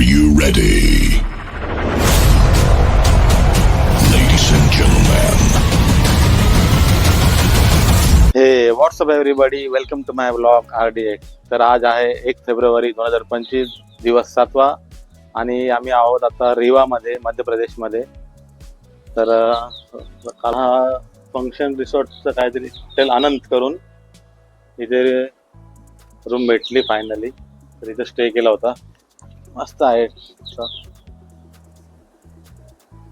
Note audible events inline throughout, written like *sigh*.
Are you ready? Ladies and gentlemen, hey what's up everybody welcome to my blog R D X तर आज आहे एक February दोन हजार पंचवीस दिवस सातवा. आणि आम्ही आहोत आता रिवामध्ये मध्य प्रदेशमध्ये. तर काल हा फंक्शन रिसॉर्टचं काहीतरी हॉटेल आनंद करून इथे रूम भेटली फायनली तर इथे स्टे केला होता. मस्त आहे.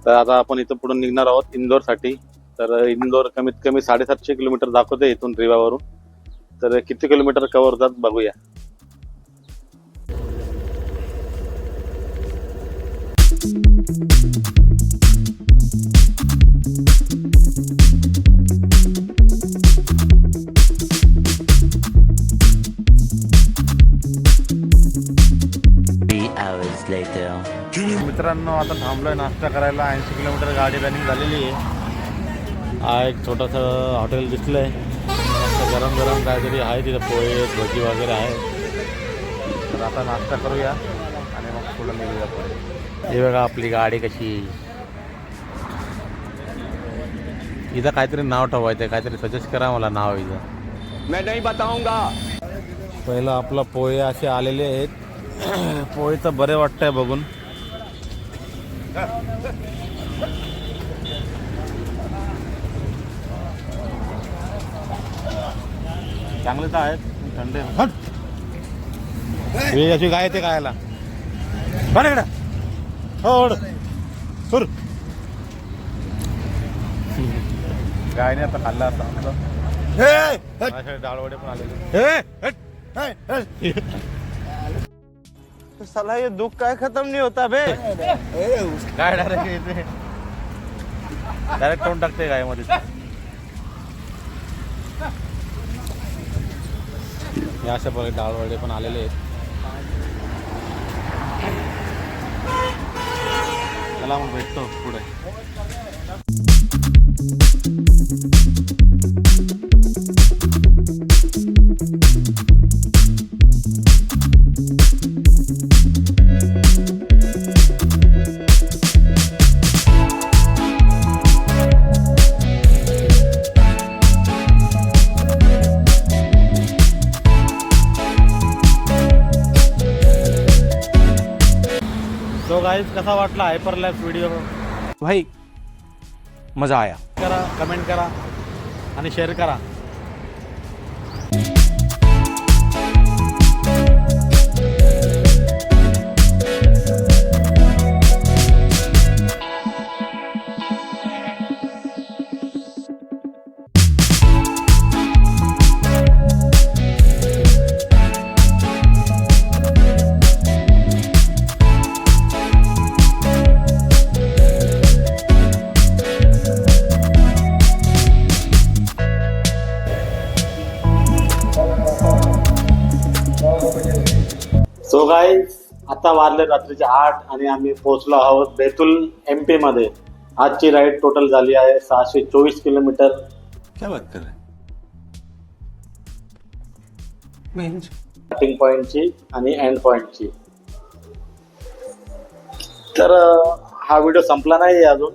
तर आता आपण इथं पुढून निघणार आहोत इंदोरसाठी. तर इंदोर कमीत कमी साडेसातशे किलोमीटर दाखवते इथून रिवावरून. तर किती किलोमीटर कव्हर होतात बघूया. Hours later. मित्रांनो आता थांबलोय नाश्ता करायला. ऐंशी किलोमीटर गाडी रनिंग झालेली आहे. हा एक छोटंसं हॉटेल दिसलंय. मस्त गरम गरम काहीतरी आहे तिथं पोहे भजी वगैरे आहे. तर आता नाश्ता करूया आणि मग पुढं निघूया पुढे. हे बघा आपली गाडी कशी. इथं काहीतरी नाव ठेवायचं आहे काहीतरी सजेस्ट करा मला नाव इथं. मैं नहीं बताऊंगा। पहिलं आपलं पोहे असे आलेले आहेत. *coughs* पोहे तर बरे वाटतंय बघून. चांगले तर आहेत थंड. अशी काय ते खायला बरं इकडं. हो. सुर. गायने आता खाल्ला आता माझ्याकडे डाळवडे पण आलेले. साला ये दुख काय खत्म नहीं होता बे। काय डायरेक्ट येते डायरेक्ट तोंड टाकते गायमध्ये. या अशा प्रकारे डाळवडे पण आलेले आहेत. चला मग भेटतो पुढे. कसा वाटला हायपर लाईफ व्हिडिओ भाई मजा आया. करा कमेंट करा आणि शेअर करा. आता वाजले रात्रीचे आठ आणि आम्ही पोहोचलो आहोत बेतुल एम पी मध्ये. आजची राईड टोटल झाली आहे सहाशे चोवीस किलोमीटर. क्या बात कर रहे स्टार्टिंग पॉइंटची आणि एंड पॉइंटची तर अं, हा व्हिडिओ संपला नाही अजून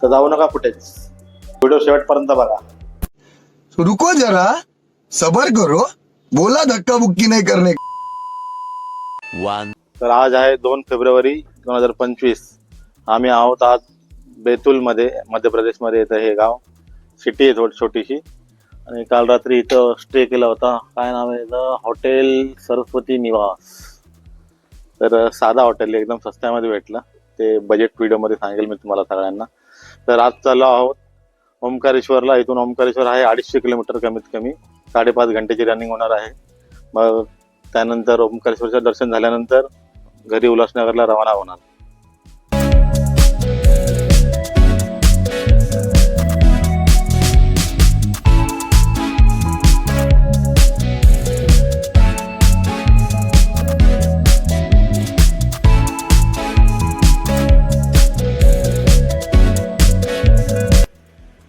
तर जाऊ नका कुठेच. व्हिडिओ शेवटपर्यंत बघा. रुको जरा. सबर करो. बोला धक्का बुक्की नहीं करने का। One. तर आज आहे दोन फेब्रुवारी दोन हजार पंचवीस. आम्ही आहोत आज बेतुलमध्ये मध्य प्रदेशमध्ये येतं हे गाव. सिटी आहे थोडी छोटीशी. आणि काल रात्री इथं स्टे केला होता. काय नाव आहे हॉटेल सरस्वती निवास. तर साधा हॉटेल आहे, एकदम स्वस्त्यामध्ये भेटलं. ते बजेट व्हिडिओमध्ये सांगेल मी तुम्हाला सगळ्यांना. तर आज चाललो आहोत ओंकारेश्वरला. इथून ओंकारेश्वर आहे अडीचशे किलोमीटर कमीत कमी. साडेपाच घंटेची रनिंग होणार आहे. मग त्यानंतर ओंकारेश्वरचं दर्शन झाल्यानंतर घरी उल्हासनगरला रवाना होणार.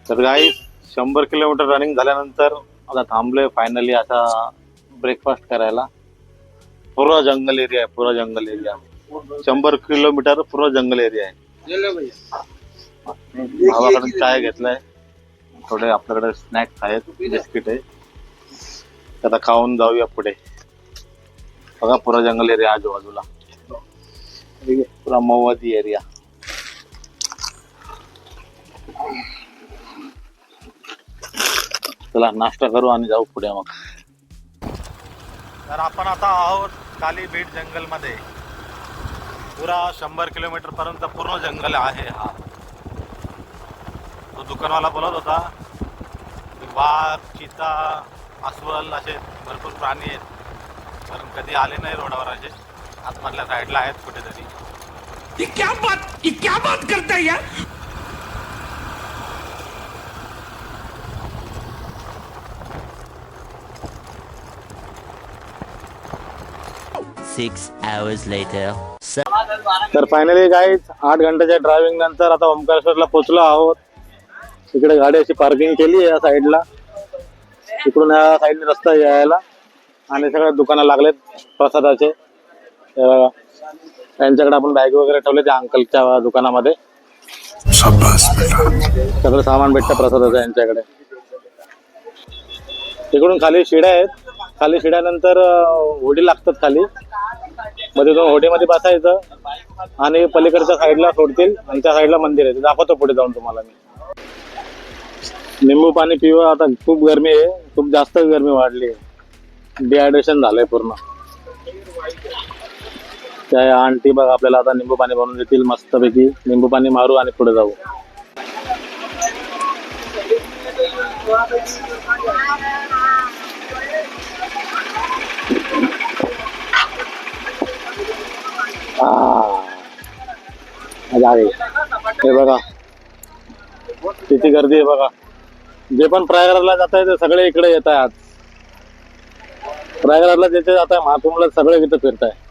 तर गाई शंभर किलोमीटर रनिंग झाल्यानंतर आता थांबलोय फायनली आता ब्रेकफास्ट करायला. पूर्ण जंगल एरिया आहे पूर्ण जंगल एरिया शंभर किलोमीटर पूर्ण जंगल एरिया आहे चाय घेतलाय। थोडे आपल्याकडे स्नॅक्स आहेत बिस्किट आहे आता खाऊन जाऊया पुढे. बघा पुरा जंगल एरिया आजूबाजूला. ठीक आहे, पुरा मौवादी एरिया. चला नाश्ता करू आणि जाऊ पुढे मग. तर आपण आता आहोत काली जंगलमध्ये. जंगल पुरा शंभर किलोमीटरपर्यंत पूर्ण जंगल आहे हा. तो दुकानवाला बोलत होता वाघ चिता अस्वल असे भरपूर प्राणी आहेत. कारण कधी आले नाही रोडावर असे. आतमधल्या साईडला आहेत कुठेतरी. क्या बात क्या बात करता या यार? Six hours later. So- तर फायनली गाईज आठ घंट्याच्या ड्रायव्हिंग नंतर आता ओंकारेश्वरला पोहोचलो आहोत. इकडे गाडी अशी पार्किंग केली आहे या साईडला इकडून या साईडने रस्ता यायला. आणि सगळे दुकानं लागलेत प्रसादाचे. हे बघा. त्यांच्याकडे आपण बॅग वगैरे ठेवले त्या अंकलच्या दुकानामध्ये. सगळं सामान भेटतं प्रसादाचं यांच्याकडे. तिकडून खाली शिड्या आहेत. खाली शिड्यानंतर होडी लागतात खाली. मग तिथून होटेमध्ये बसायचं आणि पलीकडच्या साईडला सोडतील आणि त्या साईडला मंदिर आहे. ते दाखवतो पुढे जाऊन तुम्हाला मी. निंबू पाणी पिवं आता खूप गरमी आहे. खूप जास्त गरमी वाढली आहे. डिहायड्रेशन झालंय पूर्ण. त्या आंटी बघ आपल्याला आता निंबू पाणी बनवून देतील मस्तपैकी. निंबू पाणी मारू आणि पुढे जाऊ. हे. बघा. किती गर्दी आहे बघा. जे पण प्रयागराजला जात आहे ते सगळे इकडे येत आहे आज प्रयागराजला जिथे जात आहे महाकुंभला सगळे इथे फिरत आहे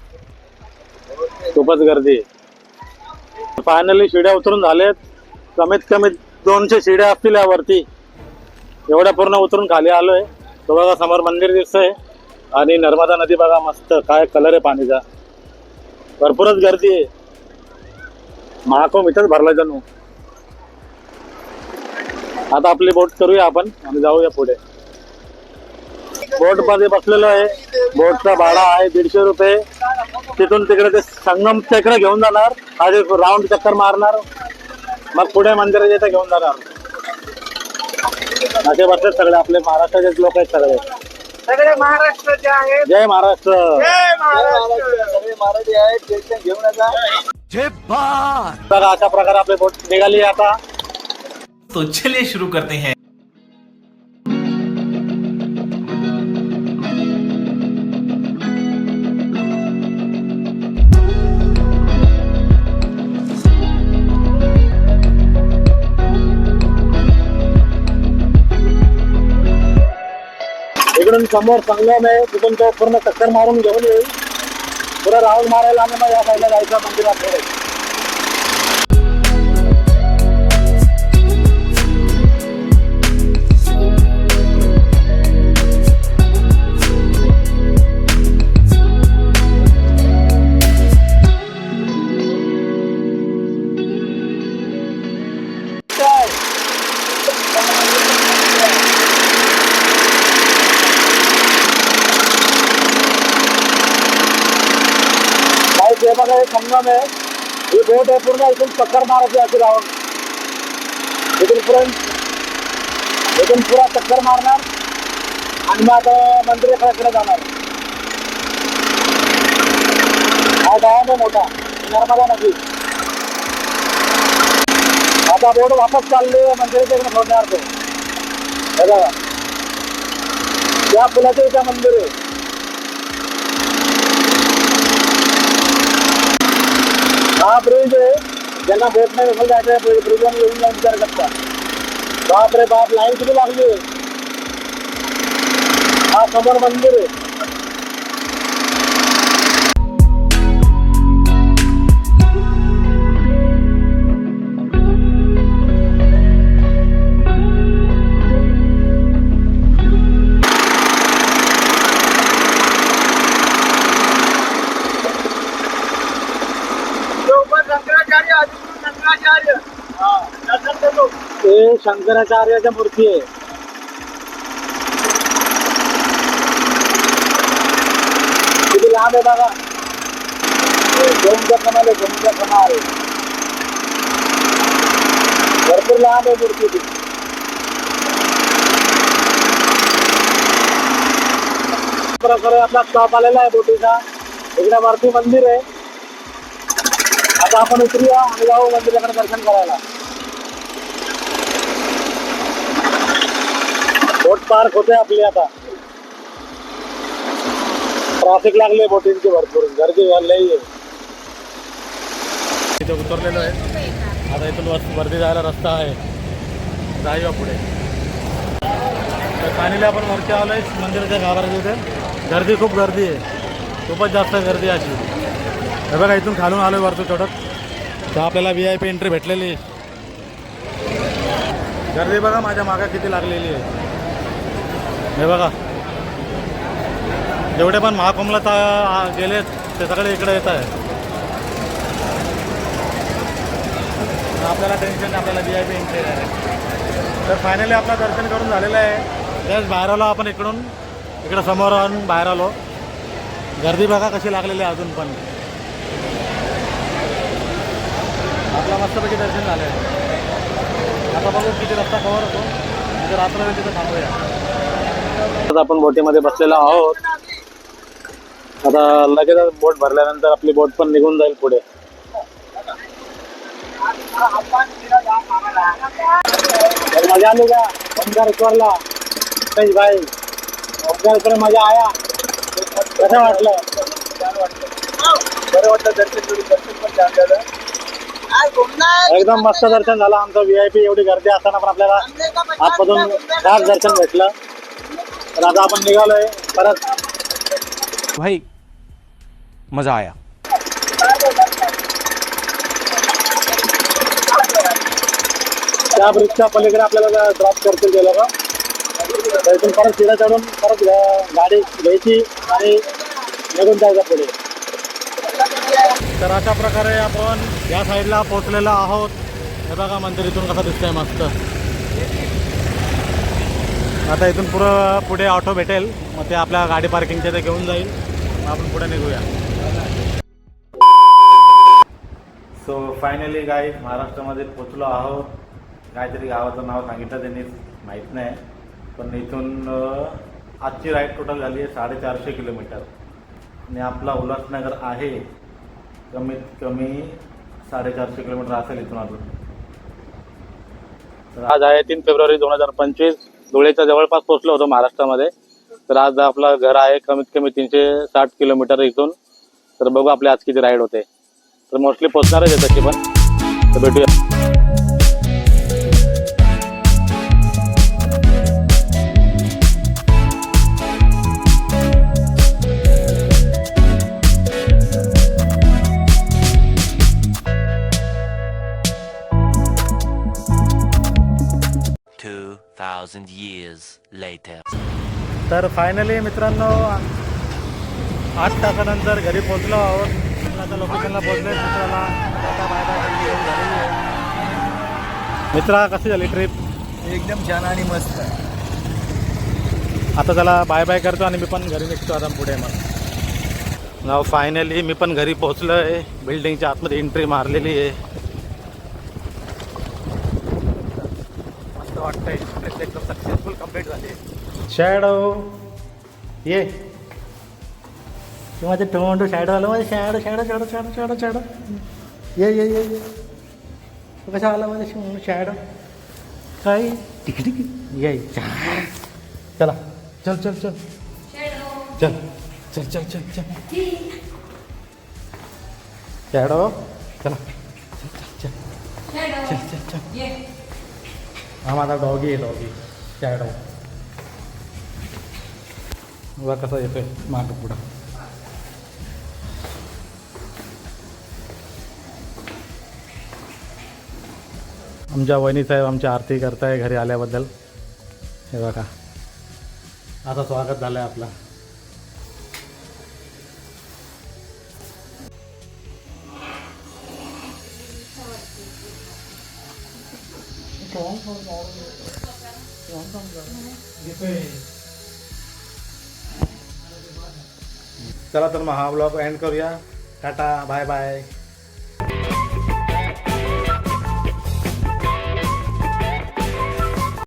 खूपच गर्दी आहे. फायनली शिड्या उतरून झालेत. कमीत कमी दोनशे शिड्या असतील यावरती. एवढ्या पूर्ण उतरून खाली आलोय. तो बघा समोर मंदिर दिसतंय. आणि नर्मदा नदी बघा मस्त. काय कलर आहे पाणीचा. भरपूरच गर्दी आहे. महाकुंभ इथंच भरला जणू. आता आपली बोट करूया आपण आणि जाऊया पुढे. बोटमध्ये बसलेलो आहे. बोटचा भाडा आहे दीडशे रुपये. तिथून तिकडे ते संगम तिकडे घेऊन जाणार. आणि राऊंड चक्कर मारणार. मग पुढे मंदिरात येथे घेऊन जाणार. असे बसले सगळे आपले महाराष्ट्राचे लोक आहेत सगळे. सगळे महाराष्ट्राचे आहेत. जय महाराष्ट्र. बात बघा अशा प्रकारे आपली बोट निघाली आहे आता. तो चलिए शुरू करते हैं. इकडून समोर संगम आहे तिथून तो पूर्ण चक्कर मारून घेऊन येईल. पुढे राऊंड मारायला आणि मग या साईडला जायचं मंदिरात. ही आहे पूर्ण इथून चक्कर मारायची अशी राहून इथून फ्रंट इथून पुरा चक्कर मारणार आणि मग आता मंदिराकडे जाणार. हा डॅम आहे मोठा नर्मदा नदी. आता रोड वापस चालले मंदिराच्या इकडे सोडणार तो. बघा. त्या पुलाच्या इथं मंदिर आहे. हा ब्रिज आहे. ज्यांना भेट नाही असेल जायचं आहे ब्रिजवर येऊन जाऊन विचार करता. बाप रे बाप लाईन किती लागली? हा समोर मंदिर आहे. हे शंकराचार्याच्या मूर्ती आहे. किती लांब आहे बघा जमच्या कमाल आहे जमच्या कमाल भरपूर लांब आहे मूर्ती ती. प्रकारे आपला स्टॉप आलेला आहे बोटीचा. इकडे वरती मंदिर आहे. आता आपण उतरूया आणि जाऊ मंदिराकडे दर्शन करायला. बोट पार्क होते आपली आता. ट्रॅफिक लागले बोटींची भरपूर. गर्दी लई आहे. इथे उतरलेलो आहे. आता इथून वर्दी वरती जायला रस्ता आहे. जाऊया पुढे. तर फायनली आपण वरती आलो आहे मंदिराच्या गावाला तिथे गर्दी खूप गर्दी आहे. खूपच जास्त गर्दी आहे अशी. हे बघा इथून खालून आलो वरती चढत. तर आपल्याला व्ही आय पी एंट्री भेटलेली आहे. गर्दी बघा माझ्या मागा किती लागलेली आहे. हे बघा. जेवढे पण महाकुंभला तर गेले ते सगळे इकडे येत आहे आपल्याला टेन्शन नाही आपल्याला व्ही आय पी एंट्री आहे. तर फायनली आपलं दर्शन करून झालेलं आहे. त्याच बाहेर आलो आपण इकडून. इकडं समोर आणून बाहेर आलो. गर्दी बघा कशी लागलेली आहे अजून पण. आपला मस्तपैकी दर्शन झालं आहे आता बघू किती रस्ता कवर होतो. तिथे रात्र तिथं थांबूया. आता आपण बोटीमध्ये बसलेलो आहोत. आता लगेच बोट भरल्यानंतर आपली बोट पण निघून जाईल पुढे. मजा आली का? ओंकारेश्वरला रमेश भाई. ओंकारेश्वर मजा आया. कसं वाटलं? बरं वाटलं दर्शन दर्शन पण छान झालं. एकदम मस्त दर्शन झालं. आमचं व्ही आय पी एवढी गर्दी असताना पण आपल्याला आजपासून खास दर्शन भेटलं. तर आता आपण निघालोय परत भाई मजा आया. त्या ब्रिजच्या पलीकडे आपल्याला ड्रॉप करतील ते लोक तर इथून परत शिडा चढून परत गाडी घ्यायची आणि निघून जायचं पुढे. तर अशा प्रकारे आपण या साईडला पोहोचलेलो आहोत. हे बघा मंदिर इथून कसं दिसतंय मस्त. आता इथून पुरं पुढे ऑटो भेटेल. मग ते आपल्या गाडी पार्किंगच्या ते घेऊन जाईल. मग आपण पुढे निघूया. सो फायनली गाई महाराष्ट्रामध्ये पोचलो आहोत. काहीतरी गावाचं नाव सांगितलं त्यांनी माहीत नाही. पण इथून आजची राईड टोटल झाली आहे साडेचारशे किलोमीटर. आणि आपला उल्हासनगर आहे. कमीत कमी साडेचारशे किलोमीटर असेल इथून अजून. तर आज आहे तीन फेब्रुवारी दोन हजार पंचवीस. धुळेच्या जवळपास पोहोचलो होतो महाराष्ट्रामध्ये. तर आज आपलं घर आहे कमीत कमी तीनशे साठ किलोमीटर इथून. तर बघू आपली आज किती राईड होते. तर मोस्टली पोचणारच आहे तशी पण. तर भेटूया. Two thousand years later. तर फायनली मित्रांनो आठ तासानंतर घरी पोहोचलो आहोत. आता लोकेशनला पोहोचले मित्राला. Bye bye. मित्रा कशी झाली ट्रिप एकदम छान आणि मस्त. आता त्याला बाय बाय करतो आणि मी पण घरी निघतो आता पुढे मग. नाव फायनली मी पण घरी पोहोचलो आहे बिल्डिंगच्या आतमध्ये एंट्री मारलेली आहे. मस्त वाटतंय. एकदम सक्सेसफुल कंप्लीट झाली शॅडो ये। तू माझे टोमॅटो शॅडो आलं माझे shadow shadow shadow shadow shadow shadow ये ये ये ये। कसा आला माझे शॅडो काय टिक टिक ये चला चल चल चल। चल चल चल चल चल। शॅडो चला। चल चल चल। चल चल चल। हा माझा डॉगी आहे डॉगी. शॅडो बघा कसा येतोय माग पुढं. आमच्या वहिनी साहेब आमची आरती करताय घरी आल्याबद्दल. हे बघा. आता स्वागत झालं आहे आपला. चला तर मग हा ब्लॉग एंड करूया. Tata bye bye